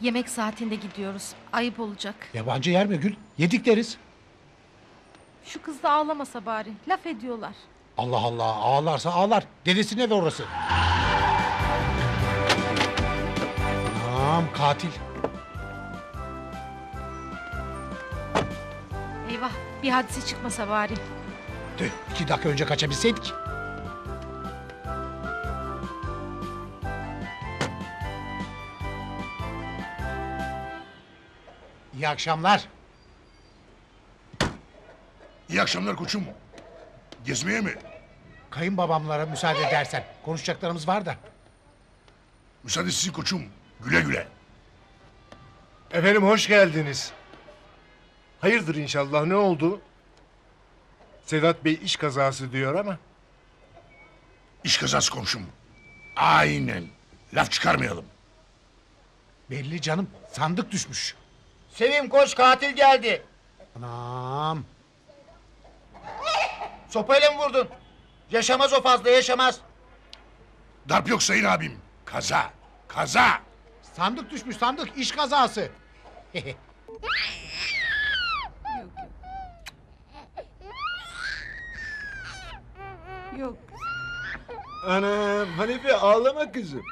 Yemek saatinde gidiyoruz. Ayıp olacak. Yabancı yer mi Gül? Yedik deriz. Şu kız da ağlamasa bari. Laf ediyorlar. Allah Allah ağlarsa ağlar. Dedesinin evi orası. Anam katil. Eyvah bir hadise çıkmasa bari. Tüh iki dakika önce kaçabilseydik. İyi akşamlar. İyi akşamlar koçum. Gezmeye mi? Kayınbabamlara müsaade edersen. Konuşacaklarımız var da. Müsaade sizin koçum. Güle güle. Efendim hoş geldiniz. Hayırdır inşallah ne oldu? Sedat Bey iş kazası diyor ama. İş kazası komşum. Aynen. Laf çıkarmayalım. Belli canım sandık düşmüş. Sevim koş katil geldi. Anam. Sopayla mı vurdun? Yaşamaz o fazla yaşamaz. Darp yok sayın abim. Kaza. Kaza. Sandık düşmüş sandık iş kazası. Yok. Anam Hanife ağlama kızım.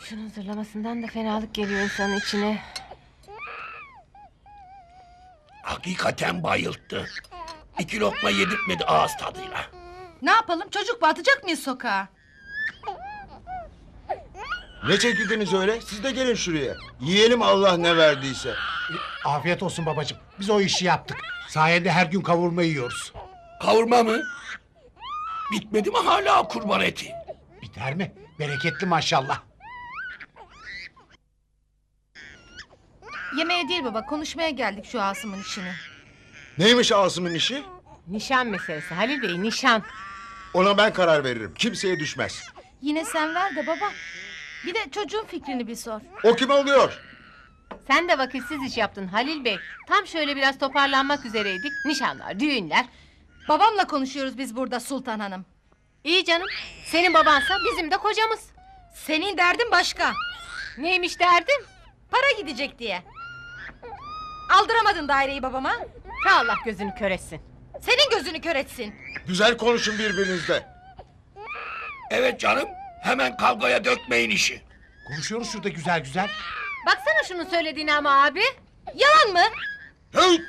Şunun zırlamasından da fenalık geliyor insanın içine. Hakikaten bayılttı. İki lokma yedirtmedi ağız tadıyla. Ne yapalım çocuk mu atacak mıyız sokağa? Ne çekildiniz öyle? Siz de gelin şuraya. Yiyelim Allah ne verdiyse. Afiyet olsun babacığım. Biz o işi yaptık. Sayende her gün kavurma yiyoruz. Kavurma mı? Bitmedi mi hala kurban eti? Biter mi? Bereketli maşallah. Yemeğe değil baba konuşmaya geldik şu Asım'ın işini. Neymiş Asım'ın işi? Nişan meselesi Halil Bey nişan. Ona ben karar veririm. Kimseye düşmez. Yine sen ver de baba. Bir de çocuğun fikrini bir sor. O kim oluyor? Sen de vakitsiz iş yaptın Halil Bey. Tam şöyle biraz toparlanmak üzereydik. Nişanlar, düğünler. Babamla konuşuyoruz biz burada Sultan Hanım. İyi canım. Senin babansa bizim de kocamız. Senin derdin başka. Neymiş derdin? Para gidecek diye. Aldıramadın daireyi babama. Ha Allah gözünü kör etsin. Senin gözünü kör etsin. Güzel konuşun birbirinizle. Evet canım. Hemen kavgaya dökmeyin işi. Konuşuyoruz şurada güzel güzel. Baksana şunun söylediğine ama abi. Yalan mı? Hey!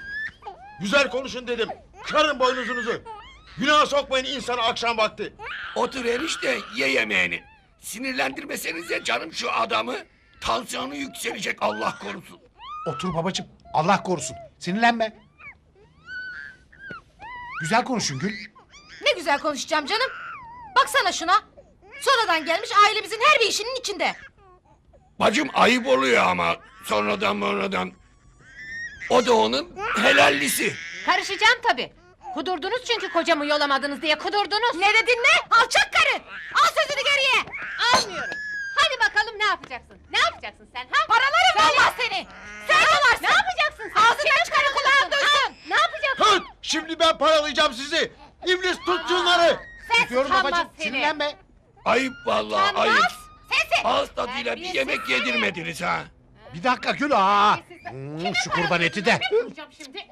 Güzel konuşun dedim. Kırın boynuzunuzu. Günaha sokmayın insanı akşam vakti. Otur enişte ye yemeğini. Sinirlendirmesenize canım şu adamı. Tansiyonu yükselecek Allah korusun. Otur babacığım. Allah korusun. Sinirlenme. Güzel konuşun Gül. Ne güzel konuşacağım canım. Baksana şuna. Sonradan gelmiş ailemizin her bir işinin içinde. Bacım ayıp oluyor ama sonradan sonradan. O da onun helallisi. Karışacağım tabii. Kudurdunuz çünkü kocamı yolamadınız diye kudurdunuz. Ne dedin ne? Alçak karı. Al sözünü geriye. Almıyorum. Hadi bakalım ne yapacaksın? Ne yapacaksın sen ha? Paralarım Söyle. Allah seni. Sen yalarsın. Ne yapacaksın sen? Ağzından çıkarı kulağın duysun. Ne yapacaksın? Hı! Şimdi ben paralayacağım sizi. İblis tut şunları. Sen Tutuyorum utanmaz babacığım. Sinirlenme. Ayıp vallahi Utanmaz. ayıp. Sensin. Ağız tadıyla bir Terbiyesiz yemek seni. yedirmediniz ha. Bir dakika Gül. Aa. Hmm, şu kurban eti de. Vuracağım şimdi.